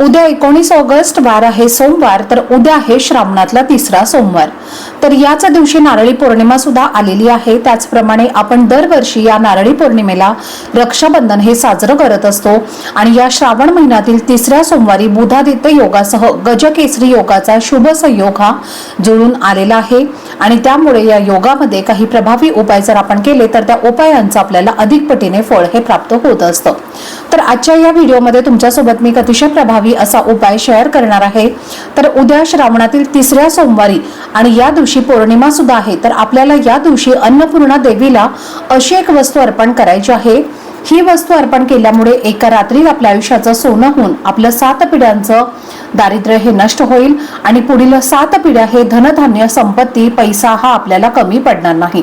उद्या एकोणीस ऑगस्ट वार आहे सोमवार तर उद्या आहे श्रावणातला तिसरा सोमवार. तर याच दिवशी नारळी पौर्णिमा सुद्धा आलेली आहे. त्याचप्रमाणे आपण दरवर्षी या नारळी पौर्णिमेला रक्षाबंधन हे साजरं करत असतो. आणि या श्रावण महिन्यातील तिसऱ्या सोमवारी बुधादित्य योगासह गजकेसरी योगाचा शुभ संयोग हा जुळून आलेला आहे. आणि त्यामुळे या योगामध्ये काही प्रभावी उपाय जर आपण केले तर त्या उपायांचं आपल्याला अधिक पटीने फळ हे प्राप्त होत असतं. तर आजच्या या व्हिडिओमध्ये तुमच्यासोबत मी अतिशय प्रभावी असा उपाय शेअर करणार आहे. तर उद्या श्रावणातील तिसऱ्या सोमवारी आणि या दिवशी पौर्णिमा सुद्धा आहे. तर आपल्याला या दिवशी अन्नपूर्णा देवीला अशी एक वस्तू अर्पण करायची आहे. ही वस्तू अर्पण केल्यामुळे एका रात्रीत आपल्या आयुष्याचं सोनं होऊन आपलं सात पिढ्यांचं दारिद्र्य हे नष्ट होईल आणि पुढील सात पिढ्या हे धनधान्य संपत्ती पैसा हा आपल्याला कमी पडणार नाही.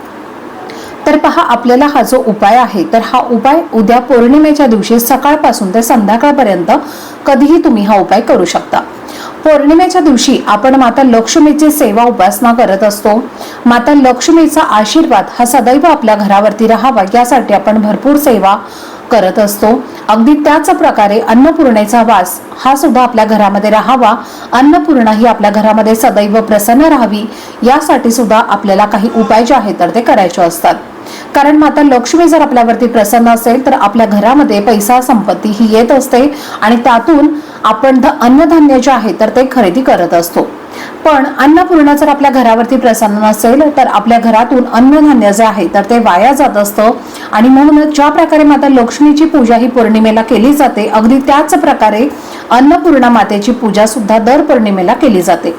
तर पहा आपल्याला हा जो उपाय आहे तर हा उपाय उद्या पौर्णिमेच्या दिवशी सकाळपासून ते संध्याकाळपर्यंत कधीही तुम्ही हा उपाय करू शकता. पौर्णिमेच्या दिवशी आपण माता लक्ष्मीची सेवा उपासना करत असतो. माता लक्ष्मीचा आशीर्वाद हा सदैव आपल्या घरावरती राहावा यासाठी आपण भरपूर सेवा करत असतो. अगदी त्याच प्रकारे अन्नपूर्णेचा वास हा सुद्धा आपल्या घरामध्ये राहावा. अन्नपूर्णा ही आपल्या घरामध्ये सदैव प्रसन्न राहावी. यासाठी सुद्धा आपल्याला काही उपाय जे आहेत तर ते करायचे असतात. कारण माता लक्ष्मी जर आपल्यावरती प्रसन्न असेल तर आपल्या घरामध्ये पैसा संपत्ती ही येत असते आणि त्यातून आपण अन्नधान्य जे आहे तर ते खरेदी करत असतो. पण अन्नपूर्णा जर आपल्या घरावरती प्रसन्न नसेल तर आपल्या घरातून अन्नधान्य जे आहे तर ते वाया जात असतं. आणि म्हणूनच ज्या प्रकारे माता लक्ष्मीची पूजा ही पौर्णिमेला केली जाते अगदी त्याच प्रकारे अन्नपूर्णा मातेची पूजा सुद्धा दर पौर्णिमेला केली जाते.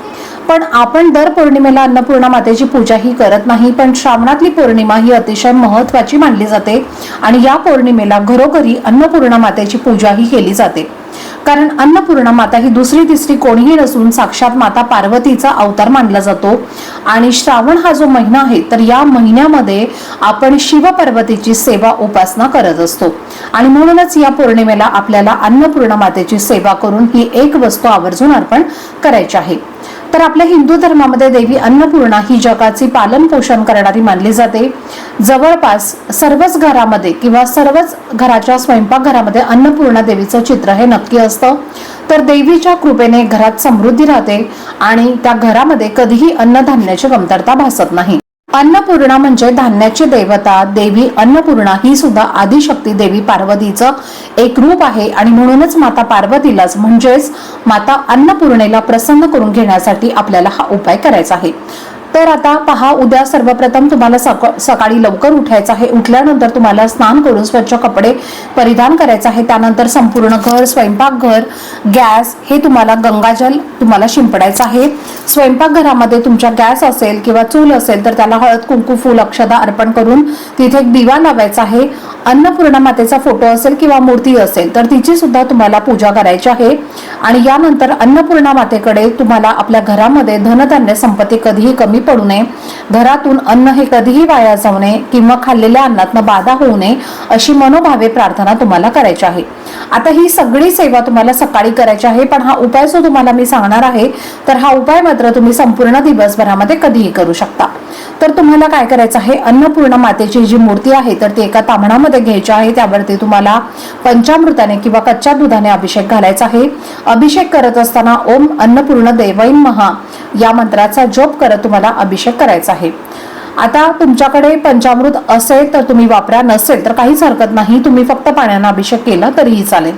पण आपण दर पौर्णिमेला अन्नपूर्णा मातेची पूजा ही करत नाही पण श्रावणातली पौर्णिमा ही अतिशय महत्वाची मानली जाते आणि या पौर्णिमेला घरोघरी अन्नपूर्णा मातेची पूजा ही केली जाते. कारण अन्नपूर्णा माता ही दुसरी तिसरी कोणीही नसून साक्षात माता पार्वतीचा अवतार मानला जातो आणि श्रावण हा जो महिना आहे तर या महिन्यामध्ये आपण शिवपार्वतीची सेवा उपासना करत असतो. आणि म्हणूनच या पौर्णिमेला आपल्याला अन्नपूर्णा मातेची सेवा करून ही एक वस्तू आवर्जून अर्पण करायची आहे. तर आपल्या हिंदू धर्मामध्ये देवी अन्नपूर्णा ही जगाची पालन पोषण करणारी मानली जाते. जवळपास सर्वच घरामध्ये किंवा सर्वच घराच्या स्वयंपाकघरामध्ये अन्नपूर्णा देवीचं चित्र हे नक्की असतं. तर देवीच्या कृपेने घरात समृद्धी राहते आणि त्या घरामध्ये कधीही अन्नधान्याची कमतरता भासत नाही. अन्नपूर्णा म्हणजे धान्याची देवता. देवी अन्नपूर्णा ही सुद्धा आदिशक्ती देवी पार्वतीचं एक रूप आहे आणि म्हणूनच माता पार्वतीलाच म्हणजेच माता अन्नपूर्णेला प्रसन्न करून घेण्यासाठी आपल्याला हा उपाय करायचा आहे. तर आता पहा उद्या सर्वप्रथम तुम्हाला सक- सकाळी लवकर उठायचं आहे. उठल्यानंतर तुम्हाला स्नान करून स्वच्छ कपडे परिधान करायचं आहे. त्यानंतर संपूर्ण घर स्वयंपाकघर गॅस हे तुम्हाला गंगाजल तुम्हाला शिंपडायचं आहे. स्वयंपाकघरामध्ये तुमच्या गॅस असेल किंवा चूल असेल तर त्याला हळद कुंकू फुल अक्षदा अर्पण करून तिथे एक दिवा लावायचा आहे. अन्नपूर्णा मातेचा फोटो असेल किंवा मूर्ती असेल तर तिची सुद्धा तुम्हाला पूजा करायची आहे. आणि यानंतर अन्नपूर्णा मातेकडे तुम्हाला आपल्या घरामध्ये धनधान्य संपत्ती कधीही कमी पडू नये. घरातून अन्न हे कधीही वाया जाऊ नये किंवा खाल्लेल्या अन्नातनं बाधा होऊ नये अशी मनोभावे प्रार्थना तुम्हाला करायची आहे. आता ही सगळी सेवा तुम्हाला सकाळी करायची आहे पण हा उपाय जो तुम्हाला मी सांगणार आहे तर हा उपाय मात्र तुम्ही संपूर्ण दिवसभरामध्ये कधीही करू शकता. तर तुम्हाला काय करायचं आहे? अन्नपूर्णा मातेची जी मूर्ती आहे तर ती एका तामणामध्ये घ्यायची आहे. त्यावरती तुम्हाला पंचामृताने किंवा कच्च्या दुधाने अभिषेक घालायचा आहे. अभिषेक करत असताना ओम अन्नपूर्ण देवैन महा या मंत्राचा जप करत तुम्हाला अभिषेक करायचा आहे. आता तुमच्याकडे पंचामृत असेल तर तुम्ही वापरा नसेल तर काहीच हरकत नाही. तुम्ही फक्त पाण्यानं अभिषेक केला तरीही चालेल.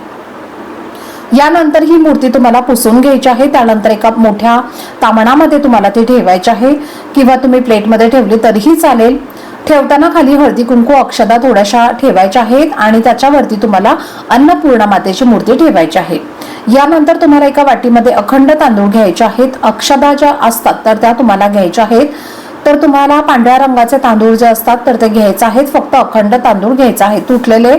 यानंतर ही मूर्ती तुम्हाला पुसून घ्यायची आहे. त्यानंतर एका मोठ्या तामणामध्ये तुम्हाला ती ठेवायची आहे. किंवा तुम्ही प्लेटमध्ये ठेवली तरीही चालेल. ठेवताना खाली हळदी कुंकू अक्षदा थोड्याशा ठेवायच्या आहेत आणि त्याच्यावरती तुम्हाला अन्नपूर्णा मातेची मूर्ती ठेवायची आहे. यानंतर तुम्हाला एका वाटीमध्ये अखंड तांदूळ घ्यायचे आहेत अक्षदा ज्या असतात तर त्या तुम्हाला घ्यायच्या आहेत. तर तुम्हाला पांढऱ्या रंगाचे तांदूळ जे असतात तर ते घ्यायचे आहेत. फक्त अखंड तांदूळ घ्यायचा आहे तुटलेले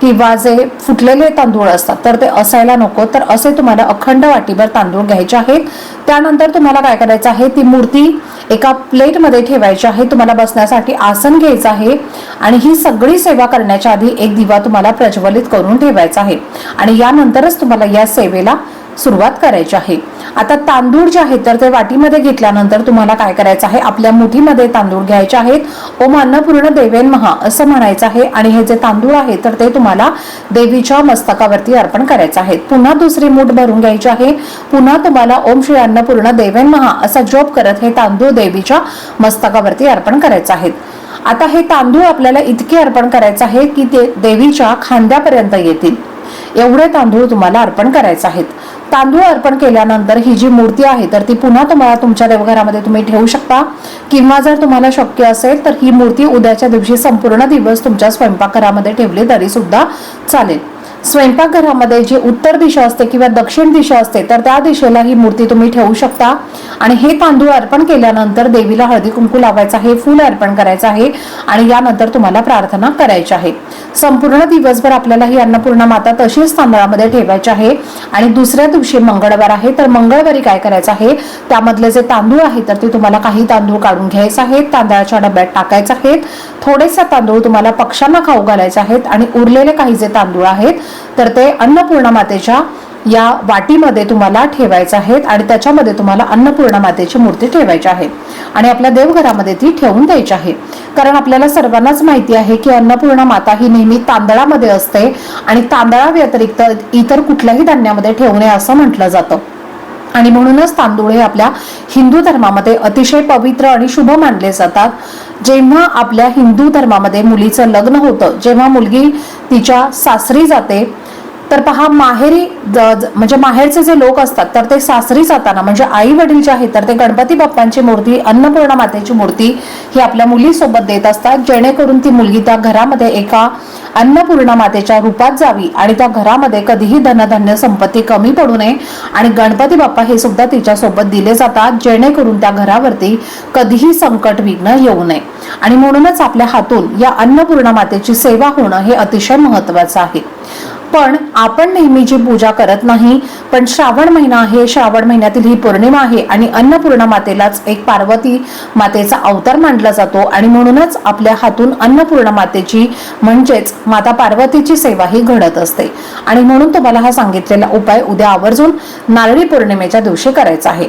किंवा जे फुटलेले तांदूळ असतात तर ते असायला नको. तर असे तुम्हाला अखंड वाटीभर तांदूळ घ्यायचे आहेत. त्यानंतर तुम्हाला काय करायचं आहे? ती मूर्ती एका प्लेटमध्ये ठेवायची आहे. तुम्हाला बसण्यासाठी आसन घ्यायचं आहे. आणि ही सगळी सेवा करण्याच्या आधी एक दिवा तुम्हाला प्रज्वलित करून ठेवायचा आहे. आणि यानंतरच तुम्हाला या सेवेला सुरुवात करायची आहे. आता तांदूळ जे आहेत तर ते वाटीमध्ये घेतल्यानंतर तुम्हाला काय करायचं आहे? आपल्या मुठीमध्ये तांदूळ घ्यायचे आहेत. ओम अन्नपूर्ण देवेन महा असं म्हणायचं आहे. आणि हे जे तांदूळ आहे तर ते तुम्हाला देवीच्या मस्तकावरती अर्पण करायचं आहे. पुन्हा दुसरी मूठ भरून घ्यायची आहे. पुन्हा तुम्हाला ओम श्री अन्नपूर्ण देवेन महा असा जप करत हे तांदूळ देवीच्या मस्तकावरती अर्पण करायचं आहेत आता हे तांदूळ आपल्याला इतके अर्पण करायचं आहे की ते देवीच्या खांद्यापर्यंत येतील. एवढे तांदूळ तुम्हाला अर्पण करायचे आहेत. तांदूळ अर्पण केल्यानंतर ही जी मूर्ती आहे तर ती पुन्हा तुम्हाला तुमच्या देवघरामध्ये तुम्ही ठेवू शकता. किंवा जर तुम्हाला शक्य असेल तर ही मूर्ती उद्याच्या दिवशी संपूर्ण दिवस तुमच्या स्वयंपाकघरामध्ये ठेवली तरी सुद्धा चालेल. स्वयंपाकघरामध्ये जी उत्तर दिशा असते किंवा दक्षिण दिशा असते तर त्या दिशेला ही मूर्ती तुम्ही ठेवू शकता. आणि हे तांदूळ अर्पण केल्यानंतर देवीला हळदी कुंकू लावायचं आहे फुल अर्पण करायचं आहे आणि यानंतर तुम्हाला प्रार्थना करायची आहे. संपूर्ण दिवसभर आपल्याला ही अन्नपूर्णा माता तशीच तांदळामध्ये ठेवायची आहे. आणि दुसऱ्या दिवशी मंगळवार आहे तर मंगळवारी काय करायचं आहे? त्यामधले जे तांदूळ आहे तर ते तुम्हाला काही तांदूळ काढून घ्यायचे आहेत. तांदळाच्या डब्यात टाकायचे आहेत. थोडेसे तांदूळ तुम्हाला पक्ष्यांना खाऊ घालायचे आहेत आणि उरलेले काही जे तांदूळ आहेत तर ते अन्नपूर्णा मातेच्या या वाटीमध्ये तुम्हाला ठेवायचं आहेत आणि त्याच्यामध्ये तुम्हाला अन्नपूर्णा मातेची मूर्ती ठेवायची आहे. आणि आपल्या देवघरामध्ये ती ठेवून द्यायची आहे. कारण आपल्याला सर्वांनाच माहिती आहे की अन्नपूर्णा माता ही नेहमी तांदळामध्ये असते आणि तांदळा व्यतिरिक्त इतर कुठल्याही धान्यामध्ये ठेवू नये असं म्हटलं जातं. आणि म्हणूनच तांदूळ हे आपल्या हिंदू धर्मामध्ये अतिशय पवित्र आणि शुभ मानले जातात. जेव्हा आपल्या हिंदू धर्मामध्ये मुलीचं लग्न होतं जेव्हा मुलगी तिच्या सासरी जाते तर पहा माहेरी म्हणजे माहेरचे जे लोक असतात तर ते सासरी जाताना म्हणजे आई वडील जे आहेत तर ते गणपती बाप्पांची मूर्ती अन्नपूर्णा मातेची मूर्ती ही आपल्या मुलीसोबत देत असतात जेणेकरून ती मुलगी त्या घरामध्ये एका अन्नपूर्णा मातेच्या रूपात जावी आणि त्या घरामध्ये कधीही धनधान्य संपत्ती कमी पडू नये. आणि गणपती बाप्पा हे सुद्धा तिच्यासोबत दिले जातात जेणेकरून त्या घरावरती कधीही संकट विघ्न येऊ नये. आणि म्हणूनच आपल्या हातून या अन्नपूर्णा मातेची सेवा होणं हे अतिशय महत्वाचं आहे. पण आपण नेहमी जी पूजा करत नाही पण श्रावण महिना आहे श्रावण महिन्यातील ही पौर्णिमा आहे आणि अन्नपूर्णा मातेलाच एक पार्वती मातेचा अवतार मानला जातो आणि म्हणूनच आपल्या हातून अन्नपूर्णा मातेची म्हणजेच माता पार्वतीची सेवा ही घडत असते. आणि म्हणून तुम्हाला हा सांगितलेला उपाय उद्या आवर्जून नारळी पौर्णिमेच्या दिवशी करायचा आहे.